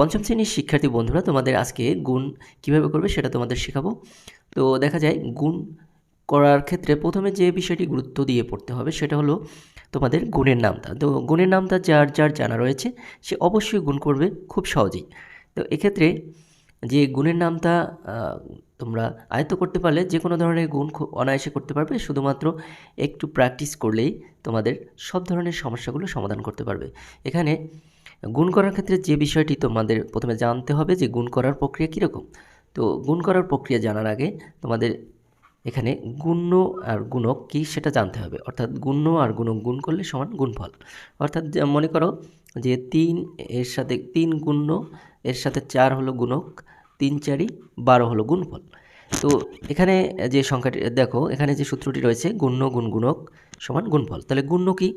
পঞ্চম শ্রেণির শিক্ষার্থী বন্ধুরা, তোমাদের আজকে গুণ কীভাবে করবে সেটা তোমাদের শেখাবো। তো দেখা যায়, গুণ করার ক্ষেত্রে প্রথমে যে বিষয়টি গুরুত্ব দিয়ে পড়তে হবে সেটা হলো তোমাদের গুণের নামটা তো গুণের নামটা যার যার জানা রয়েছে, সে অবশ্যই গুণ করবে খুব সহজেই। তো এক্ষেত্রে যে গুণের নামটা তোমরা আয়ত্ত করতে পারলে যে কোনো ধরনের গুণ অনায়াসে করতে পারবে, শুধুমাত্র একটু প্র্যাকটিস করলেই তোমাদের সব ধরনের সমস্যাগুলো সমাধান করতে পারবে। এখানে গুণ করার ক্ষেত্রে যে বিষয়টি তোমাদের প্রথমে জানতে হবে যে গুণ করার প্রক্রিয়া কীরকম? তো গুণ করার প্রক্রিয়া জানার আগে তোমাদের এখানে গুণ্য আর গুণক কী সেটা জানতে হবে। অর্থাৎ গুণ্য আর গুণক গুণ করলে সমান গুণফল। অর্থাৎ মনে করো যে তিন এর সাথে তিন গুণ্য, এর সাথে চার হলো গুণক, তিন চারি বারো হলো গুণফল। তো এখানে যে সংখ্যাটি, দেখো এখানে যে সূত্রটি রয়েছে, গুণ্য গুণ গুণক সমান গুণফল। তাহলে গুণ্য কী?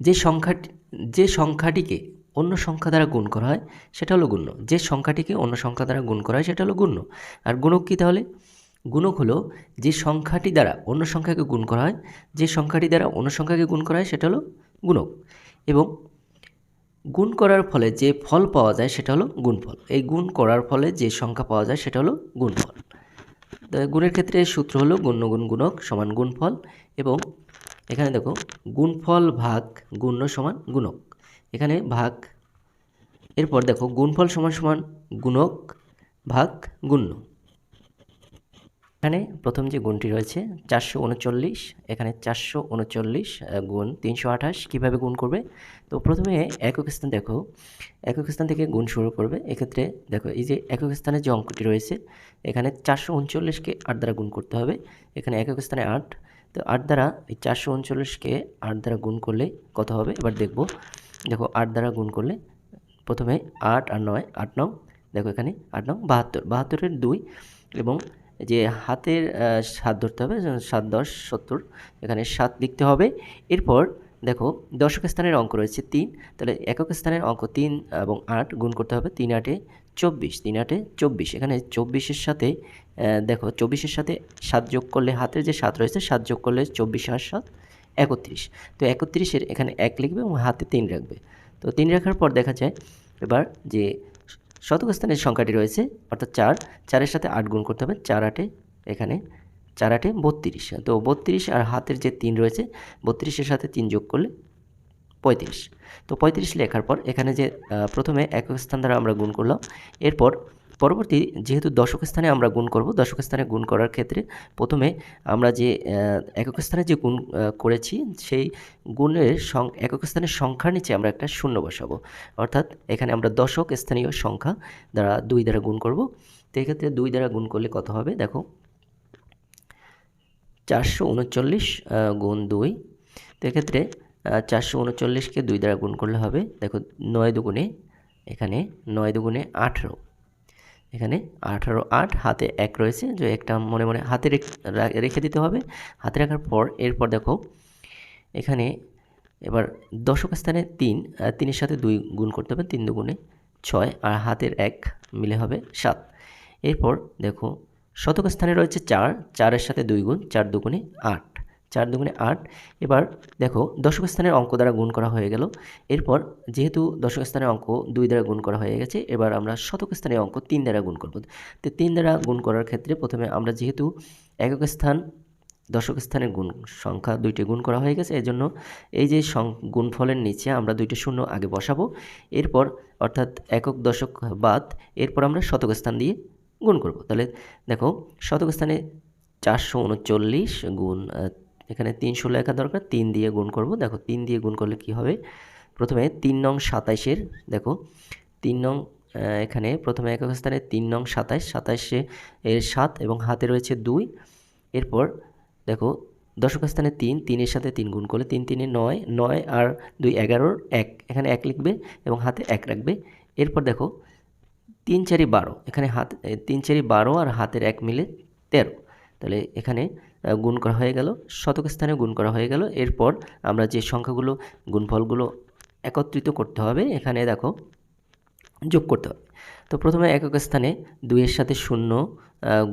যে সংখ্যাটি, যে সংখ্যাটিকে অন্য সংখ্যা দ্বারা গুণ করা হয়, সেটা হলো গুণ্য। যে সংখ্যাটিকে অন্য সংখ্যা দ্বারা গুণ করা হয়, সেটা হলো গুণ্য। আর গুণক কী তাহলে? গুণক হলো যে সংখ্যাটি দ্বারা অন্য সংখ্যাকে গুণ করা হয়, যে সংখ্যাটি দ্বারা অন্য সংখ্যাকে গুণ করা হয়, সেটা হলো গুণক। এবং গুণ করার ফলে যে ফল পাওয়া যায়, সেটা হলো গুণফল। এই গুণ করার ফলে যে সংখ্যা পাওয়া যায়, সেটা হলো গুণফল। গুণের ক্ষেত্রে সূত্র হলো গুণ্য গুণ গুণক সমান গুণফল এবং এখানে দেখো গুণফল ভাগ গুণ্য সমান গুণক। এখানে ভাগ, এরপর দেখো গুণফল সমান সমান গুণক ভাগ গুণ্য। এখানে প্রথম যে গুণটি রয়েছে, চারশো উনচল্লিশ, এখানে চারশো উনচল্লিশ গুণ তিনশো আঠাশ, কীভাবে গুণ করবে? তো প্রথমে একক স্থান দেখো, একক স্থান থেকে গুণ শুরু করবে। এক্ষেত্রে দেখো এই যে একক স্থানে যে অঙ্কটি রয়েছে, এখানে চারশো উনচল্লিশকে আট দ্বারা গুণ করতে হবে। এখানে একক স্থানে আট তো আট দ্বারা এই চারশো উনচল্লিশকে আট দ্বারা গুণ করলে কত হবে? এবার দেখব। দেখো, আট দ্বারা গুণ করলে প্রথমে আট আর নয়, আট নং। দেখো এখানে আট নং, বাহাত্তর। বাহাত্তরের দুই এবং যে হাতের সাত ধরতে হবে সাত, দশ, সত্তর, এখানে সাত লিখতে হবে। এরপর দেখো, দশক স্থানের অঙ্ক রয়েছে তিন। তাহলে একক স্থানের অঙ্ক তিন এবং আট গুণ করতে হবে। তিন আটে চব্বিশ, তিন আটে চব্বিশ। এখানে চব্বিশের সাথে দেখো, চব্বিশের সাথে সাত যোগ করলে হাতের যে সাত রয়েছে, সাত যোগ করলে চব্বিশ আর সাত, একত্রিশ। তো একত্রিশের এখানে এক লিখবে এবং হাতে তিন রাখবে। তো তিন রাখার পর দেখা যায়, এবার যে শতক স্থানের সংখ্যাটি রয়েছে, অর্থাৎ চার, চারের সাথে আট গুণ করতে হবে, চার আটে এখানে, চার আটে বত্রিশ। তো বত্রিশ আর হাতের যে তিন রয়েছে, বত্রিশের সাথে তিন যোগ করলে পঁয়ত্রিশ। তো পঁয়ত্রিশ লেখার পর এখানে যে প্রথমে একক স্থান দ্বারা আমরা গুণ করলাম। এরপর পরবর্তী যেহেতু দশক স্থানে আমরা গুণ করব, দশক স্থানে গুণ করার ক্ষেত্রে প্রথমে আমরা যে একক স্থানে যে গুণ করেছি, সেই গুণের সং, একক স্থানের সংখ্যার নিচে আমরা একটা শূন্য বসাবো। অর্থাৎ এখানে আমরা দশক স্থানীয় সংখ্যা দ্বারা দুই দ্বারা গুণ করব। তো এক্ষেত্রে দুই দ্বারা গুণ করলে কত হবে? দেখো, চারশো উনচল্লিশ গুণ দুই। তো এক্ষেত্রে চারশো উনচল্লিশকে দুই দ্বারা গুণ করলে হবে, দেখো নয় দুগুণে, এখানে নয় দুগুণে আঠেরো, এখানে আঠারো আট, হাতে এক রয়েছে, যে একটা মনে মনে হাতে রেখ- দিতে হবে, হাতে রাখার পর, এরপর দেখো, এখানে এবার দশক স্থানে তিন তিনের সাথে দুই গুণ করতে হবে, তিন দুগুণে ছয়, আর হাতের এক মিলে হবে সাত, এরপর দেখো শতক স্থানে রয়েছে চার, চারের সাথে দুই গুণ, চার দুগুণে আট চার দুগুণে আট। এবার দেখো দশক স্থানের অঙ্ক দ্বারা গুণ করা হয়ে গেল। এরপর যেহেতু দশক স্থানের অঙ্ক দুই দ্বারা গুণ করা হয়ে গেছে, এবার আমরা শতক স্থানের অঙ্ক তিন দ্বারা গুণ করব। তো তিন দ্বারা গুণ করার ক্ষেত্রে প্রথমে আমরা যেহেতু একক স্থান, দশক স্থানের গুণ সংখ্যা দুইটি গুণ করা হয়ে গেছে, এজন্য এই যে গুণফলের নিচে আমরা দুইটি শূন্য আগে বসাবো। এরপর অর্থাৎ একক দশক বাদ, এরপর আমরা শতক স্থান দিয়ে গুণ করব। তাহলে দেখো শতক স্থানে চারশো উনচল্লিশ গুণ এখানে তিনশো লেখা দরকার, তিন দিয়ে গুণ করব। দেখো, তিন দিয়ে গুণ করলে কি হবে? প্রথমে তিন নং সাতাইশের, দেখো, তিন নং এখানে প্রথমে একক স্থানে তিন নং সাতাইশ, সাতাইশে এর সাত এবং হাতে রয়েছে দুই। এরপর, দেখো, দশক স্থানে তিন, তিনের সাথে তিন গুণ করলে তিন, তিনে নয় নয় আর দুই এগারোর এক। এখানে এক লিখবে এবং হাতে এক রাখবে। এরপর দেখো, তিন চারি বারো, এখানে হাত তিন চারি বারো আর হাতের এক মিলে তেরো। তাহলে এখানে গুণ করা হয়ে গেল, শতক স্থানে গুণ করা হয়ে গেল। এরপর আমরা যে সংখ্যাগুলো, গুণফলগুলো একত্রিত করতে হবে, এখানে দেখো, যোগ করতে হবে। তো প্রথমে একক স্থানে দুইয়ের সাথে শূন্য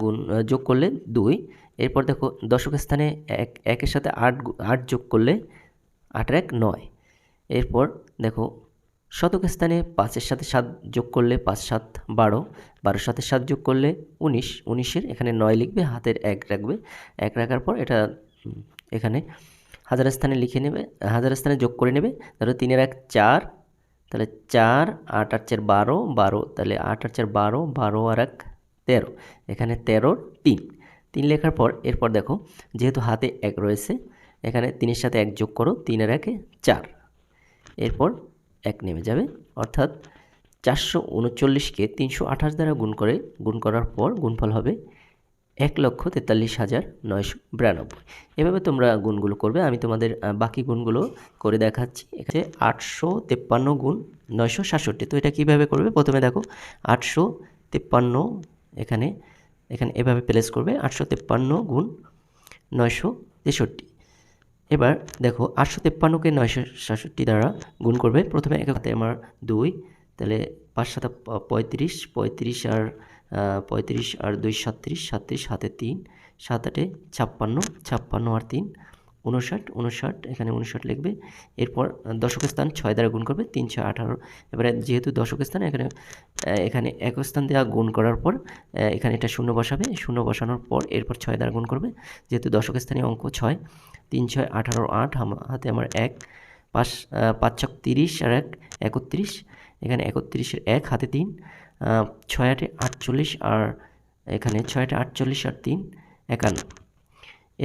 গুণ যোগ করলে দুই। এরপর দেখো, দশক স্থানে এক, একের সাথে আট আট যোগ করলে আটের এক নয়। এরপর দেখো, শতক স্থানে পাঁচের সাথে সাত যোগ করলে পাঁচ, সাত, বারো। বারোর সাথে সাত যোগ করলে উনিশ, উনিশের এখানে নয় লিখবে, হাতের এক রাখবে। এক রাখার পর এটা এখানে হাজার স্থানে লিখে নেবে, হাজার স্থানে যোগ করে নেবে। ধরো তিনের এক চার, তাহলে চার, আট আট, চার, বারো বারো, তাহলে আট আট, চার, বারো বারো আর এক, তেরো। এখানে তেরোর তিন। তিন লেখার পর, এরপর দেখো, যেহেতু হাতে এক রয়েছে, এখানে তিনের সাথে এক যোগ করো, তিনের একে চার। এরপর এক নেমে যাবে। অর্থাৎ চারশো উনচল্লিশকে তিনশো আঠাশ দ্বারা গুণ করে গুণ করার পর গুণফল হবে এক লক্ষ তেতাল্লিশ হাজার নয়শো বিরানব্বই এভাবে তোমরা গুণগুলো করবে আমি তোমাদের বাকি গুণগুলো করে দেখাচ্ছি এখানে আটশো তেপ্পান্ন গুণ নয়শো সাতষট্টি তো এটা কীভাবে করবে প্রথমে দেখো আটশো তেপ্পান্ন এখানে এখানে এভাবে প্লেস করবে আটশো তেপ্পান্ন গুণ নয়শো তেষট্টি এবার দেখো আটশো তেপ্পান্নকে নয়শো সাতষট্টি দ্বারা গুণ করবে প্রথমে এক হাতে আমার দুই তাহলে পাঁচ সাত পঁয়ত্রিশ পঁয়ত্রিশ আর পঁয়ত্রিশ আর দুই সাতত্রিশ সাতত্রিশ হাতে তিন, সাত আটে ছাপ্পান্ন ছাপ্পান্ন আর তিন, উনষাট উনষাট, এখানে উনষাট লিখবে, এরপর দশক স্থান ছয় দ্বারা গুণ করবে, তিন, ছয়, আঠারো, এবারে যেহেতু দশক স্থান এখানে এখানে এক স্থান দেওয়া গুণ করার পর এখানে এটা শূন্য বসাবে, শূন্য বসানোর পর এরপর ছয় দ্বারা গুণ করবে, যেহেতু দশক স্থানীয় অঙ্ক ছয়, তিন, ছয়, আঠারো, আট হাতে আমার এক, পাঁচ পাঁচ, ছক তিরিশ আর এক, একত্রিশ এখানে একত্রিশের এক, হাতে তিন ছয় আটে আটচল্লিশ আর এখানে ছয় আটে আটচল্লিশ আর তিন, একান্ন।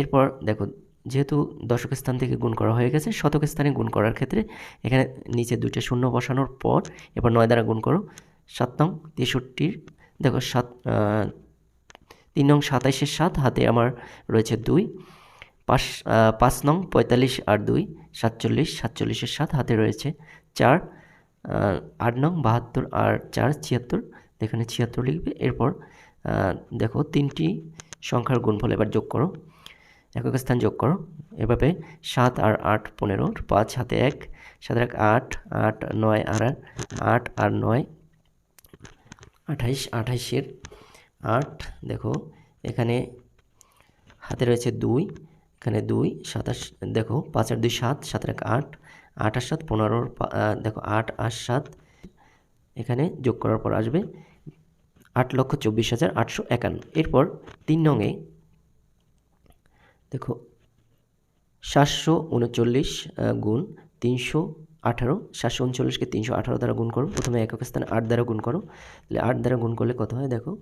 এরপর দেখো, যেহেতু দশক স্থান থেকে গুণ করা হয়ে গেছে, শতক স্থানে গুণ করার ক্ষেত্রে এখানে নিচে দুইটা শূন্য বসানোর পর এবার নয় দ্বারা গুণ করো, সাত নং তেষট্টির, দেখো সাত তিন নং সাতাইশের সাত, হাতে আমার রয়েছে দুই, পাঁচ পাঁচ নং পঁয়তাল্লিশ আর দুই, সাতচল্লিশ, সাতচল্লিশের সাত, হাতে রয়েছে চার আট নং, বাহাত্তর আর চার, ছিয়াত্তর। এখানে ছিয়াত্তর লিখবে। এরপর দেখো, তিনটি সংখ্যার গুণফল এবার যোগ করো। একক স্থান যোগ করো। এভাবে সাত আর আট, পনেরো। পাঁচ হাতে এক। সাত এক, আট। আট, নয়, আর আট আর নয়, আঠাইশ। আঠাইশের আট, দেখো, এখানে হাতে রয়েছে দুই। এখানে দুই, সাতাশ, দেখো, পাঁচ আর দুই, সাত। সাত এক, আট। আট আর সাত পনেরোর দেখো, আট আর সাত এখানে যোগ করার পর আসবে আট লক্ষ চব্বিশ হাজার আটশো একান্ন। এরপর তিন নঙে দেখো, সাতশো উনচল্লিশ গুণ তিনশো আঠারো। সাতশো উনচল্লিশকে তিনশো আঠারো দ্বারা গুণ করো। প্রথমে একক স্থানে আট দ্বারা গুণ করো। তাহলে আট দ্বারা গুণ করলে কত হয় দেখো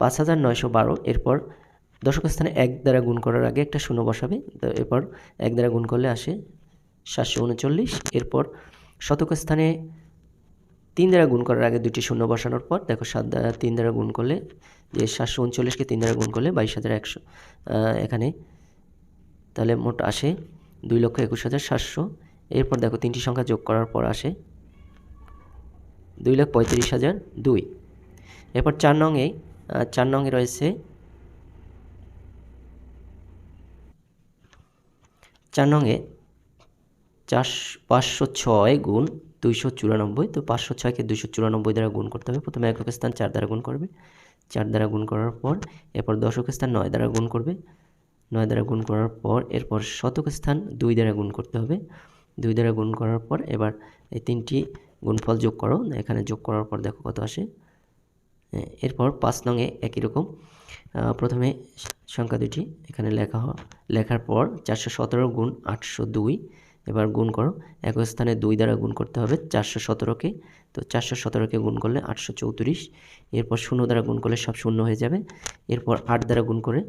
পাঁচ হাজার নয়শো বারো। এরপর দশক স্থানে এক দ্বারা গুণ করার আগে একটা শূন্য বসাবে। তো এরপর এক দ্বারা গুণ করলে আসে সাতশো উনচল্লিশ। এরপর শতক স্থানে তিন দ্বারা গুণ করার আগে দুটি শূন্য বসানোর পর, দেখো সাত দ্বারা তিন দ্বারা গুণ করলে যে সাতশো উনচল্লিশকে তিন দ্বারা গুণ করলে বাইশ হাজার একশো। এখানে তাহলে মোট আসে দুই লক্ষ একুশ হাজার সাতশো। এরপর দেখো তিনটি সংখ্যা যোগ করার পর আসে দুই লাখ পঁয়ত্রিশ হাজার দুই। এরপর চার নংয়ে চার নংয়ে রয়েছে চার নংয়ে চার পাঁচশো ছয় গুণ দুইশো চুরানব্বই, তো পাঁচশো ছয়কে দুইশো চুরানব্বই দ্বারা গুণ করতে হবে। প্রথমে একক স্থান চার দ্বারা গুণ করবে। চার দ্বারা গুণ করার পর এরপর দশক স্থান নয় দ্বারা গুণ করবে। নয় দ্বারা গুণ করার পর এরপর শতক স্থান দুই দ্বারা গুণ করতে হবে। দুই দ্বারা গুণ করার পর এবার এই তিনটি গুণফল যোগ করো। এখানে যোগ করার পর দেখো কত আসে। এরপর পাঁচ নংয়ে একই রকম প্রথমে সংখ্যা দুটি এখানে লেখা হ- লেখার পর চারশো সতেরো গুণ আটশো দুই, এবার গুণ করো এক স্থানে দুই দ্বারা গুণ করতে হবে চারশো সতেরোকে, তো চারশো সতেরোকে গুণ করলে আটশো চৌত্রিশ, এরপর শূন্য দ্বারা গুণ করলে সব শূন্য হয়ে যাবে, এরপর আট দ্বারা গুণ করে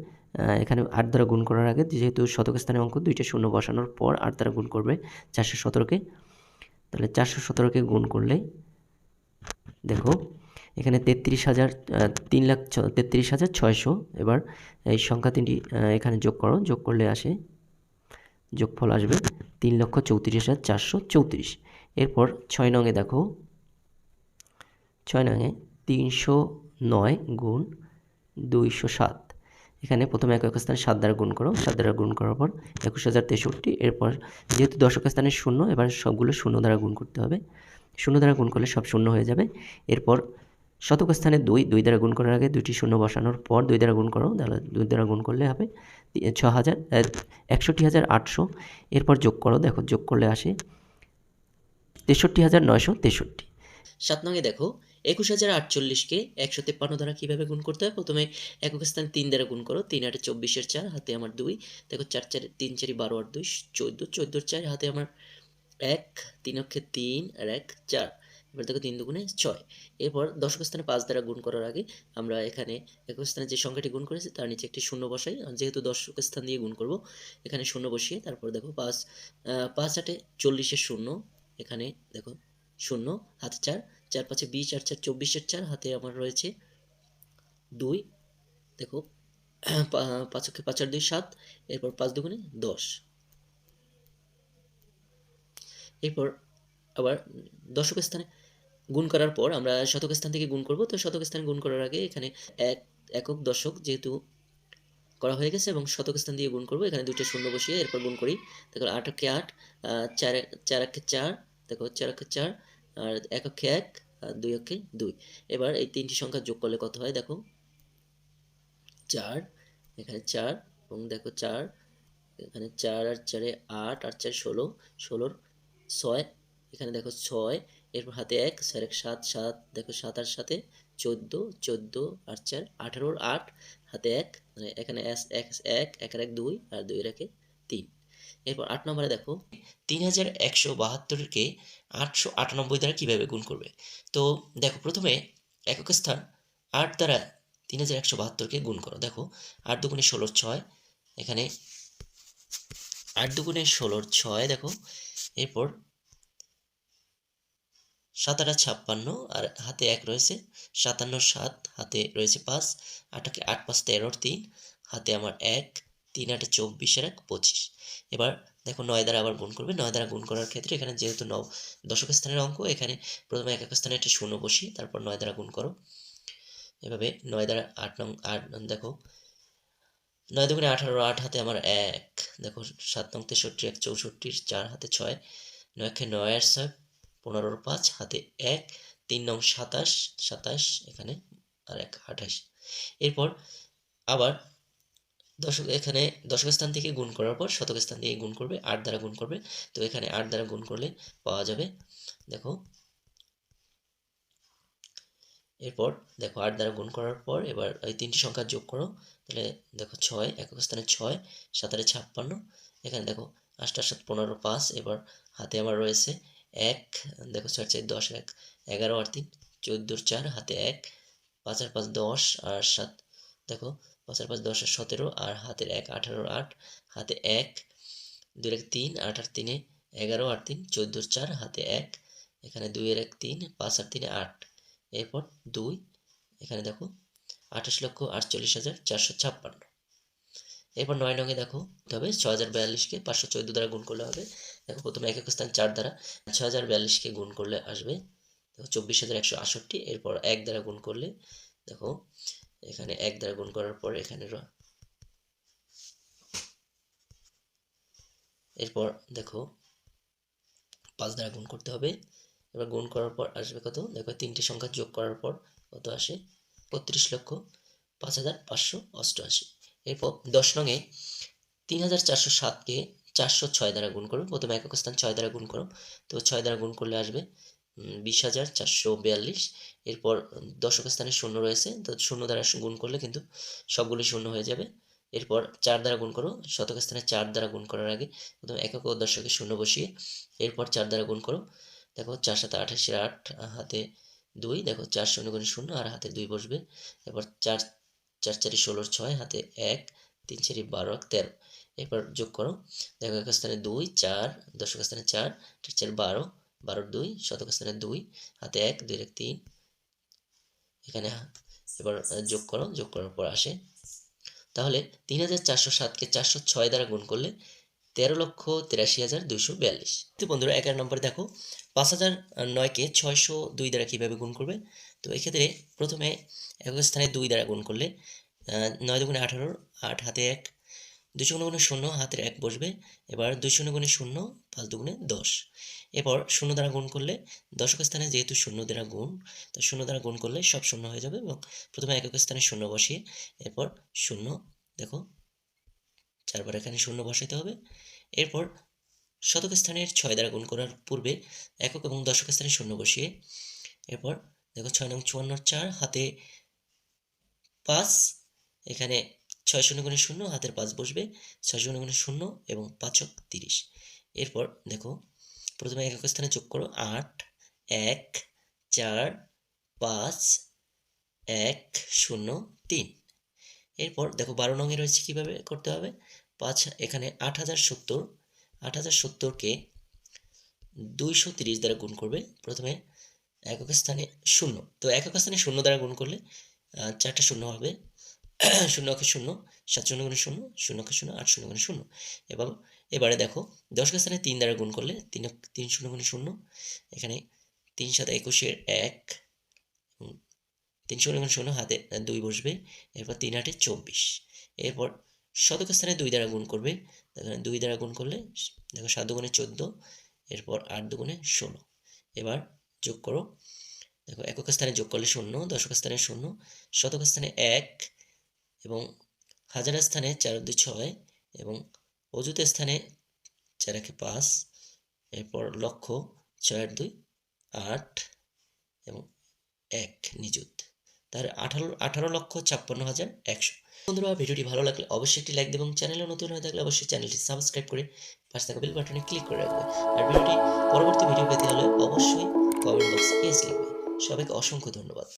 এখানে আট দ্বারা গুণ করার আগে যেহেতু শতক স্থানে অঙ্ক, দুইটা শূন্য বসানোর পর আট দ্বারা গুণ করবে চারশো সতেরোকে, তাহলে চারশো সতেরোকে গুণ করলে, দেখো এখানে তেত্রিশ হাজার তিন লাখ তেত্রিশ হাজার ছয়শো। এবার এই সংখ্যা তিনটি এখানে যোগ করো। যোগ করলে আসে, যোগফল আসবে তিন লক্ষ চৌত্রিশ হাজার চারশো চৌত্রিশ। এরপর ছয় নঙে দেখো, ছয় নঙে তিনশো নয় গুণ দুইশো সাত। এখানে প্রথমে একক স্থানে সাত দ্বারা গুণ করো। সাত দ্বারা গুণ করার পর একুশ হাজার তেষট্টি। এরপর যেহেতু দশক স্থানে শূন্য, এবার সবগুলো শূন্য দ্বারা গুণ করতে হবে। শূন্য দ্বারা গুণ করলে সব শূন্য হয়ে যাবে। এরপর শতক স্থানে দুই দুই দ্বারা গুণ করার আগে দুইটি শূন্য বসানোর পর দুই দ্বারা গুণ করো, তাহলে দুই দ্বারা গুণ করলে হবে ছ হাজার একষট্টি হাজার আটশো। এরপর যোগ করো, দেখো যোগ করলে আসে তেষট্টি হাজার নয়শো তেষট্টি। সাত নঙে দেখো একুশ হাজার আটচল্লিশকে একশো তেপ্পান্ন দ্বারা কীভাবে গুণ করতে হয়? প্রথমে একক স্থানে তিন দ্বারা গুণ করো, তিন আটে চব্বিশের চার, হাতে আমার দুই, দেখো চার চারে, তিন চারি বারো আট দুই, চোদ্দ, চোদ্দোর চার, হাতে আমার এক, তিন অক্ষে তিন আর এক, চার। এবার দেখো তিন দুগুণে ছয়। এরপর দশক স্থানে পাঁচ দ্বারা গুণ করার আগে আমরা এখানে একক স্থানে যে সংখ্যাটি গুণ করেছি, তার নিচে একটি শূন্য বসাই। যেহেতু দশক স্থান দিয়ে গুণ করব, এখানে শূন্য বসিয়ে তারপর দেখো পাঁচ পাঁচ আটে চল্লিশের শূন্য, এখানে দেখো শূন্য, হাতে চার চার পাঁচে বিশ, আর চার চব্বিশের চার, হাতে আমার রয়েছে দুই। দেখো পাঁচ অক্ষে পাঁচ আর দুই সাত, এরপর পাঁচ দুগুণে দশ। এরপর আবার দশক স্থানে গুণ করার পর আমরা শতক স্থান থেকে গুণ করব। তো শতক স্থান গুণ করার আগে এখানে এক, একক দশক যেহেতু করা হয়ে গেছে এবং শতক স্থান দিয়ে গুণ করব। এখানে দুইটা শূন্য বসিয়ে এরপর গুণ করি। দেখো আট অক্ষে আট চার চার অক্ষে চার, দেখো চার অক্ষে চার, আর এক অক্ষে এক, আর দুই অক্ষে দুই। এবার এই তিনটি সংখ্যা যোগ করলে কত হয়? দেখো চার, এখানে চার, এবং দেখো চার, এখানে চার আর চারে আট, আর চার ষোলো, ষোলোর ছয়, এখানে দেখো ছয় এরপর হাতে এক চার এক সাত সাত, দেখো সাত আর সাথে চোদ্দ চোদ্দ আর চার আঠারোর আট, হাতে এক মানে এখানে এক এক একের এক দুই আর দুই একে তিন। এরপর আট নম্বরে দেখো, তিন হাজার একশো বাহাত্তরকে আটশো আটানব্বই দ্বারা কীভাবে গুণ করবে? তো দেখো প্রথমে একক স্থান আট দ্বারা তিন হাজার একশো বাহাত্তরকে গুণ করো। দেখো আট দুগুণে ষোলোর ছয়, এখানে আট দুগুণে ষোলোর ছয়, দেখো, এরপর সাত ছাপ্পান্ন, আর হাতে এক রয়েছে। সাতান্ন সাত, হাতে রয়েছে পাঁচ, আটাকে আট পাঁচ তেরোর তিন, হাতে আমার এক, তিন আটে চব্বিশের এক পঁচিশ। এবার দেখো নয় দ্বারা আবার গুণ করবে। নয় দ্বারা গুণ করার ক্ষেত্রে এখানে যেহেতু নব দশক স্থানের অঙ্ক, এখানে প্রথমে এক এক স্থানে একটা শূন্য বসি, তারপর নয় দ্বারা গুণ করো। এভাবে নয় দ্বারা আট নং আট দেখো, নয় দুগুণে আঠারো আট, হাতে আমার এক। দেখো সাত নং তেষট্টি, এক চৌষট্টির চার, হাতে ছয়, নয় একে নয় আর ছয় পনেরোর পাঁচ, হাতে এক, তিন নং সাতাশ সাতাশ এখানে আর এক, আঠাশ। এরপর আবার দশক, এখানে দশক স্থান থেকে গুণ করার পর শতক স্থান থেকে গুণ করবে, আট দ্বারা গুণ করবে। তো এখানে আট দ্বারা গুণ করলে পাওয়া যাবে, দেখো। এরপর দেখো আট দ্বারা গুণ করার পর এবার এই তিনটি সংখ্যা যোগ করো, তাহলে দেখো ছয়, একক স্থানে ছয় সাতারে ছাপ্পান্ন। এখানে দেখো আষ্ট সাত, পনেরো, পাঁচ, এবার হাতে আমার রয়েছে এক, দেখো চার চার, দশ, এক, এগারো আর তিন চোদ্দোর চার, হাতে এক, পাঁচ আর পাঁচ, দশ, আর সাত, দেখো, পাঁচ আর পাঁচ, দশ, আর সতেরো, আর হাতের এক আঠারোর আট, হাতে এক, দুই, এক, তিন, আট আর তিনে এগারো আর তিন চোদ্দোর চার, হাতে এক, এখানে দুইয়ের এক, তিন, পাঁচ আর তিনে আট, এরপর দুই, এখানে দেখো, আঠাশ লক্ষ আটচল্লিশ হাজার চারশো ছাপ্পান্ন। এরপর নয় নঙে দেখো, তবে ছ হাজার বিয়াল্লিশকে পাঁচশো চোদ্দ দ্বারা গুণ করলে হবে দেখো প্রথমে এক এক স্থান চার দ্বারা ছ হাজার বিয়াল্লিশকে গুণ করলে আসবে। দেখো, চব্বিশ হাজার একশো আষট্টি এরপর এক দ্বারা গুণ করলে, দেখো, এখানে এক দ্বারা গুণ করার পর এখানে এরপর দেখো, পাঁচ দ্বারা গুণ করতে হবে। এবার গুণ করার পর আসবে কত? দেখো, তিনটে সংখ্যা যোগ করার পর কত আসে? বত্রিশ লক্ষ পাঁচ হাজার পাঁচশো অষ্টআশি। এরপর দশ নঙে তিন হাজার চারশো সাতকে চারশো ছয় দ্বারা গুণ করো। প্রথমে একক স্থান ছয় দ্বারা গুণ করো। তো ছয় দ্বারা গুণ করলে আসবে বিশ হাজার চারশো বিয়াল্লিশ। এরপর দশক স্থানে শূন্য রয়েছে, তো শূন্য দ্বারা গুণ করলে কিন্তু সবগুলি শূন্য হয়ে যাবে। এরপর চার দ্বারা গুণ করো, শতক স্থানে চার দ্বারা গুণ করার আগে প্রথমে একক দশকে শূন্য বসিয়ে এরপর চার দ্বারা গুণ করো। দেখো চার সাথে আঠাশের আট হাতে দুই, দেখো চার শূন্য গুণ শূন্য, আর হাতে দুই বসবে। এরপর চার চার চারি ষোলোর ছয়, হাতে এক, তিন চারি বারো তেরো। এরপর যোগ করো। দেখো এক স্থানে দুই, চার, দশক স্থানে চার চার চার বারো, বারোর দুই, শতক স্থানে দুই, হাতে এক, দুই এক তিন। এখানে এবার যোগ করো, যোগ করার পর আসে। তাহলে তিন হাজার চারশো সাতকে চারশো ছয় দ্বারা গুণ করলে তেরো লক্ষ তিরাশি হাজার দুইশো বিয়াল্লিশ। তো বন্ধুরা এগারো নম্বর দেখো, পাঁচ হাজার নয়কে ছয়শো দুই দ্বারা কীভাবে গুণ করবে? তো এক্ষেত্রে প্রথমে একক স্থানে দুই দ্বারা গুণ করলে নয় দুগুণে আঠারোর আট, হাতে এক দুই শূন্য গুণে শূন্য হাতের এক বসবে, এবার দুই শূন্য গুণে শূন্য, পাঁচ দুগুণে দশ। এরপর শূন্য দ্বারা গুণ করলে দশক স্থানে যেহেতু শূন্য দ্বারা গুণ, তো শূন্য দ্বারা গুণ করলে সব শূন্য হয়ে যাবে এবং প্রথমে একক স্থানে শূন্য বসিয়ে এরপর শূন্য, দেখো, চারবার এখানে শূন্য বসাইতে হবে। এরপর শতক স্থানের ছয় দ্বারা গুণ করার পূর্বে একক এবং দশক স্থানে শূন্য বসিয়ে এরপর, দেখো, ছয় নং চুয়ান্ন চার, হাতে পাঁচ, এখানে ছয় শূন্য গুণে শূন্য, হাতের পাঁচ বসবে, ছয় শূন্য গুণে শূন্য এবং পাঁচক তিরিশ। এরপর দেখো, প্রথমে এক এক স্থানে যোগ করো, আট, এক, চার, পাঁচ, এক, শূন্য, তিন। এরপর দেখো, বারো নঙে রয়েছে কীভাবে করতে হবে? পাঁচ, এখানে আট হাজার সত্তর, আট হাজার সত্তরকে দুইশো তিরিশ দ্বারা গুণ করবে, প্রথমে একক স্থানে শূন্য। তো একক স্থানে শূন্য দ্বারা গুণ করলে চারটা শূন্য হবে। শূন্য অক্ষে শূন্য, সাত শূন্য গুণে শূন্য শূন্য অক্ষে শূন্য, আট শূন্য গুণে শূন্য। এবং এবারে দেখো দশক স্থানে তিন দ্বারা গুণ করলে তিন তিন শূন্য গুণে শূন্য, এখানে তিন সাত একুশের এক তিন শূন্য গুণে শূন্য হাতে দুই বসবে, এরপর তিন আটে চব্বিশ। এরপর শতক স্থানে দুই দ্বারা গুণ করবে, এখানে দুই দ্বারা গুণ করলে, দেখো সাত দুগুণে চোদ্দ, এরপর আট দুগুণে ষোলো। এবার যোগ করো, দেখো একক স্থানে যোগ করলে শূন্য, দশক স্থানে শূন্য, শতক স্থানে এক এবং হাজার স্থানে চার দুই ছয় এবং অযুত স্থানে চার একে পাঁচ, এরপর লক্ষ ছয় আট দুই, আট এবং এক নিযুত। তার আঠারো আঠারো লক্ষ ছাপ্পান্ন হাজার একশো। বন্ধুরা, ভিডিওটি ভালো লাগলে অবশ্যই একটি লাইক দেবেন চ্যানেলে নতুন হয়ে থাকলে অবশ্যই চ্যানেলটি সাবস্ক্রাইব করে পাশে থাকা বেল বাটনে ক্লিক করে রাখবে। আর ভিডিওটি পরবর্তী ভিডিও পেতে হলে অবশ্যই কমেন্ট বক্সে ইয়েস লিখবে সবাইকে অসংখ্য ধন্যবাদ।